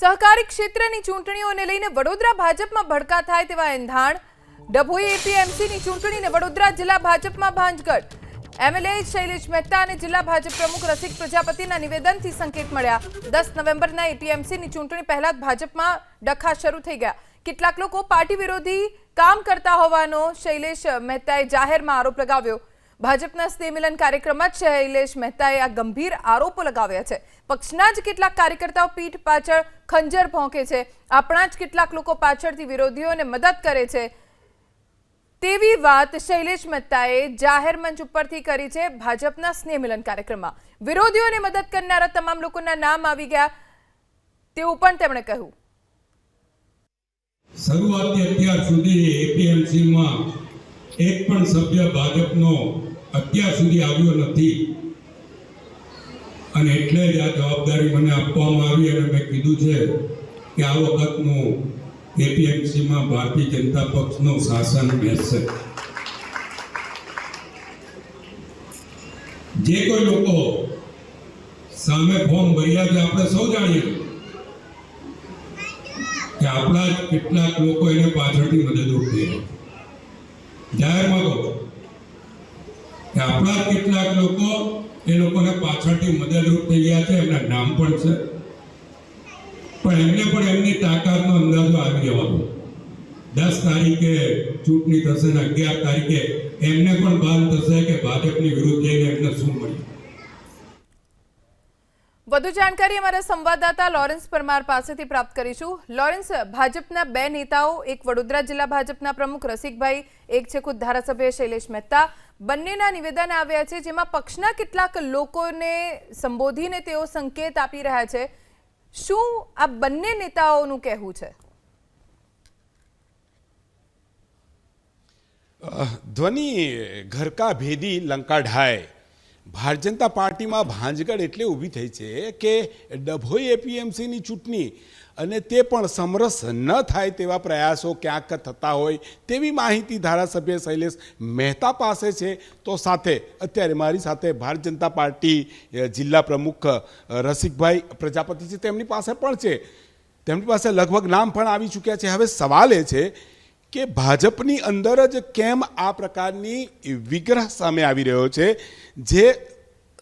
સહકારી ક્ષેત્રની ચૂંટણીઓને લઈને વડોદરા ભાજપમાં ભડકા થાય તેવા એંધાણ. ડભોઈ એપીએમસીની ચૂંટણીને વડોદરા જિલ્લા ભાજપમાં ભાંજગઢ. એમએલએ શૈલેષ મહેતા અને જિલ્લા ભાજપ પ્રમુખ રસિક પ્રજાપતિના નિવેદનથી સંકેત મળ્યા. દસ નવેમ્બરના એપીએમસીની ચૂંટણી પહેલા જ ભાજપમાં ડખા શરૂ થઈ ગયા. કેટલાક લોકો પાર્ટી વિરોધી કામ કરતા હોવાનો શૈલેષ મહેતાએ જાહેરમાં આરોપ લગાવ્યો. ભાજપના સ્નેહમિલન કાર્યક્રમમાં શૈલેષ મહેતાએ આ ગંભીર આરોપો લગાવ્યા છે. પક્ષના જ કેટલાક કાર્યકર્તાઓ પીઠ પાછળ ખંજર ભોંકે છે. આપણા જ કેટલાક લોકો પાછળથી વિરોધીઓને મદદ કરે છે. તેવી વાત શૈલેષ મહેતાએ જાહેર મંચ ઉપરથી કરી છે ભાજપના સ્નેહમિલન કાર્યક્રમમાં. વિરોધીઓને મદદ કરનારા તમામ લોકોના નામ આવી ગયા તેવું પણ તેમણે કહ્યું. શરૂઆતથી અત્યાર સુધી એપીએમસીમાં એક પણ સભ્ય ભાજપનો અત્યાર સુધી આવ્યો નથી. અને એટલે જ આ જવાબદારી મને આપવામાં આવી અને મેં કીધું છે કે આ વખતનું એપીએમસીમાં ભારતીય જનતા પક્ષનું શાસન બેસશે. જે કોઈ લોકો સામે ફોર્મ ભર્યા છે, આપણે સૌ જાણીએ કે આપણા કેટલાક લોકો એને પાછળથી મદદરૂપ થયા. જાહેરમાં કહો કે આપણા કેટલાક લોકો એ લોકોને પાછળથી મદદરૂપ થઈ ગયા છે, એમના નામ પણ છે. પણ એમને પણ એમની તાકાતનો અંદાજો આવી જવાનો દસ તારીખે ચૂંટણી થશે ને અગિયાર તારીખે એમને પણ ભાન થશે કે ભાજપની વિરુદ્ધ જઈને એમને શું મળ્યું. વધુ જાણકારી અમારા સંવાદદાતા લોરેન્સ પરમાર પાસેથી પ્રાપ્ત કરીશું. લોરેન્સ, ભાજપના બે નેતાઓ, એક વડોદરા જિલ્લા ભાજપના પ્રમુખ રસિકભાઈ, એક છે ખુદ ધારાસભ્ય શૈલેષ મહેતા. બંનેના નિવેદન આવ્યા છે જેમાં પક્ષના કેટલાક લોકોને સંબોધીને તેઓ સંકેત આપી રહ્યા છે. શું આ બંને નેતાઓનું કહેવું છે? ધ્વનિ ઘર ભેદી લંકા ઢાય. ભારતીય જનતા પાર્ટીમાં ભાંજગડ એટલે ઊભી થઈ છે કે ડભોઈ એપીએમસીની ચૂંટણી અને તે પણ સમરસ ન થાય તેવા પ્રયાસો ક્યાંક થતા હોય તેવી માહિતી ધારાસભ્ય શૈલેષ મહેતા પાસે છે. તો સાથે અત્યારે મારી સાથે ભારતીય જનતા પાર્ટી જિલ્લા પ્રમુખ રસિકભાઈ પ્રજાપતિ છે. તેમની પાસે પણ છે. તેમની પાસે લગભગ નામ પણ આવી ચૂક્યા છે. હવે સવાલ એ છે કે ભાજપની અંદર જ કેમ આ પ્રકારની વિગ્રહ સામે આવી રહ્યો છે, જે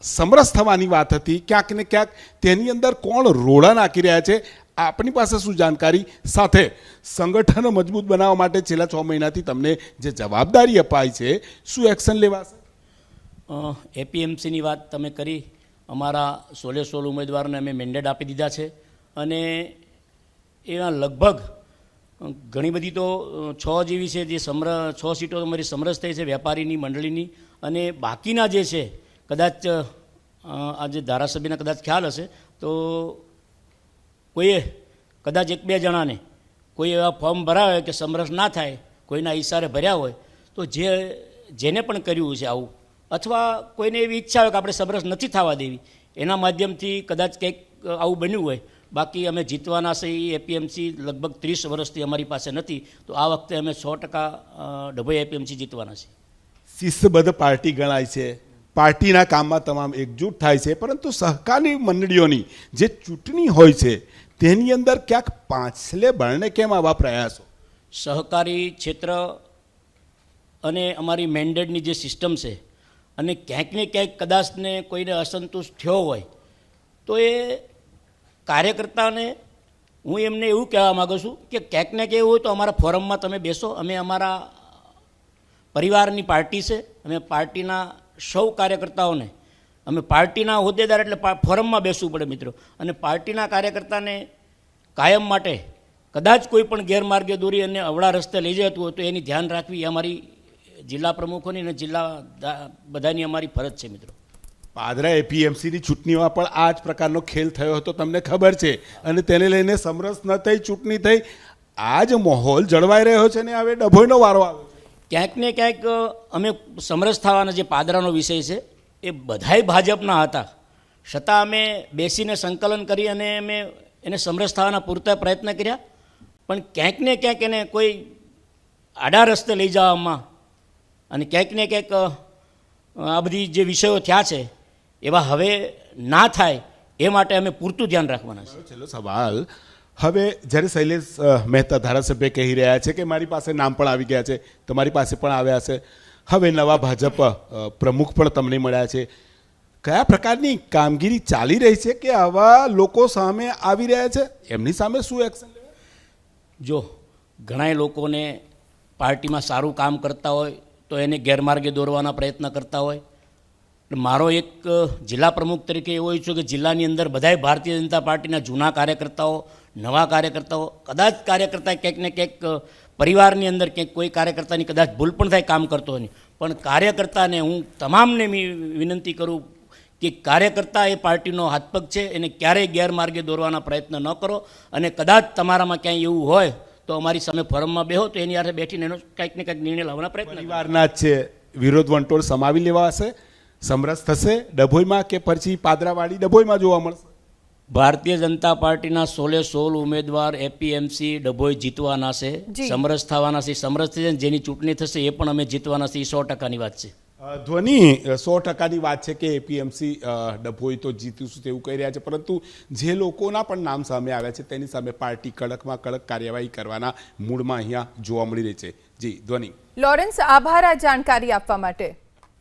સમરસ થવાની વાત હતી, ક્યાંક ને ક્યાંક તેની અંદર કોણ રોડા નાખી રહ્યા છે, આપની પાસે શું જાણકારી? સાથે સંગઠન મજબૂત બનાવવા માટે છેલ્લા છ મહિનાથી તમને જે જવાબદારી અપાઈ છે, શું એક્શન લેવાશે? એપીએમસીની વાત તમે કરી, અમારા સોલે સોળ ઉમેદવારોને અમે મેન્ડેટ આપી દીધા છે, અને એના લગભગ ઘણી બધી તો છ જેવી છે જે સમર, છ સીટો અમારી સમરસ થઈ છે વેપારીની મંડળીની અને બાકીના જે છે, કદાચ આ જે ધારાસભ્યના કદાચ ખ્યાલ હશે, તો કોઈએ કદાચ એક બે જણાને કોઈ એવા ફોર્મ ભરાવે કે સમરસ ના થાય, કોઈના ઈશારે ભર્યા હોય, તો જે, જેને પણ કર્યું છે આવું, અથવા કોઈને એવી ઈચ્છા હોય કે આપણે સમરસ નથી થવા દેવી, એના માધ્યમથી કદાચ કંઈક આવું બન્યું હોય બાકી અમે જીતવાના છે એ એપીએમસી લગભગ ત્રીસ વર્ષથી અમારી પાસે નથી. તો આ વખતે અમે સો ટકા ડભોઈ એપીએમસી જીતવાના છે શિસ્તબદ્ધ પાર્ટી ગણાય છે. પાર્ટીના કામમાં તમામ એકજૂટ થાય છે. પરંતુ સહકારી મંડળીઓની જે ચૂંટણી હોય છે તેની અંદર ક્યાંક પાછલે બળને કેમ આવા પ્રયાસો? સહકારી ક્ષેત્ર અને અમારી મેન્ડેટની જે સિસ્ટમ છે અને ક્યાંક ને ક્યાંક કદાચને કોઈને અસંતુષ્ટ થયો હોય તો એ કાર્યકર્તાને હું એમને એવું કહેવા માગું છું કે ક્યાંક ને ક્યાંક એવું હોય તો અમારા ફોરમમાં તમે બેસો. અમે અમારા પરિવારની પાર્ટી છે. અમે પાર્ટીના સૌ કાર્યકર્તાઓને, અમે પાર્ટીના હોદ્દેદાર એટલે ફોરમમાં બેસવું પડે મિત્રો. અને પાર્ટીના કાર્યકર્તાને કાયમ માટે કદાચ કોઈ પણ ગેરમાર્ગે દોરી અને અવળા રસ્તે લઈ જતું હોય તો એની ધ્યાન રાખવી એ અમારી જિલ્લા પ્રમુખોની અને જિલ્લા બધાની અમારી ફરજ છે મિત્રો. પાદરા એપીએમસીની ચૂંટણીમાં પણ આ જ પ્રકારનો ખેલ થયો હતો, તમને ખબર છે. અને તેને લઈને સમરસ ન થઈ, ચૂંટણી થઈ, આ જ માહોલ જળવાઈ રહ્યો છે ને હવે ડભોઈનો વારો આવ્યો ક્યાંક ને ક્યાંક અમે સમરસ થવાના જે પાદરાનો વિષય છે, એ બધાય ભાજપના હતા. છતાં અમે બેસીને સંકલન કરી અને અમે એને સમરસ થવાના પૂરતા પ્રયત્ન કર્યા. પણ ક્યાંક ને ક્યાંક એને કોઈ આડા રસ્તે લઈ જવામાં અને ક્યાંક ને ક્યાંક આ બધી જે વિષયો થયા છે એવા હવે ના થાય એ માટે અમે પૂરતું ધ્યાન રાખવાના છે. છેલ્લો સવાલ. હવે જ્યારે શૈલેષ મહેતા ધારાસભ્ય કહી રહ્યા છે કે મારી પાસે નામ પણ આવી ગયા છે તમારી પાસે પણ આવ્યા છે. હવે નવા ભાજપ પ્રમુખ પણ તમને મળ્યા છે. કયા પ્રકારની કામગીરી ચાલી રહી છે કે આવા લોકો સામે આવી રહ્યા છે? એમની સામે શું એક્શન જો ઘણાય લોકોને પાર્ટીમાં સારું કામ કરતા હોય તો એને ગેરમાર્ગે દોરવાના પ્રયત્ન કરતા હોય. મારો એક જિલ્લા પ્રમુખ તરીકે એવો ઈચ્છું કે જિલ્લાની અંદર બધાય ભારતીય જનતા પાર્ટીના જૂના કાર્યકર્તાઓ, નવા કાર્યકર્તાઓ, કદાચ કાર્યકર્તા ક્યાંક ને ક્યાંક પરિવારની અંદર ક્યાંક કોઈ કાર્યકર્તાની કદાચ ભૂલ પણ થાય કામ કરતો નહીં પણ કાર્યકર્તાને હું તમામને વિનંતી કરું કે કાર્યકર્તા એ પાર્ટીનો હાથપગ છે, એને ક્યારેય ગેરમાર્ગે દોરવાના પ્રયત્ન ન કરો અને કદાચ તમારામાં ક્યાંય એવું હોય તો અમારી સામે ફોરમમાં બેહો તો એની સાથે બેઠીને એનો કંઈક ને કંઈક નિર્ણય લાવવાના પ્રયત્ન. પરિવારના છે, વિરોધ વંટોળ સમાવી લેવાશે સમરસ થશે ડભોઈમાં કે પછી પાદરાવાડી ડભોઈમાં જોવા મળશે? ભારતીય જનતા પાર્ટીના સોલે સોળ ઉમેદવાર એપીએમસી ડભોઈ જીતવાના છે. સમરસ થવાના છે. સમરસ થઈ જેની ચૂંટણી થશે એ પણ અમે જીતવાના છે એ સો ટકાની વાત છે. ધ્વનિ સો ટકાની વાત છે કે એપીએમસી ડભોઈ તો જીતીશું તેવું કહી રહ્યા છે. પરંતુ જે લોકોના પણ નામ સામે આવ્યા છે તેની સામે પાર્ટી કડકમાં કડક કાર્યવાહી કરવાના મૂડમાં અહીંયા જોવા મળી રહી છે. જી ધ્વનિ. લોરેન્સ આભાર આ જાણકારી આપવા માટે.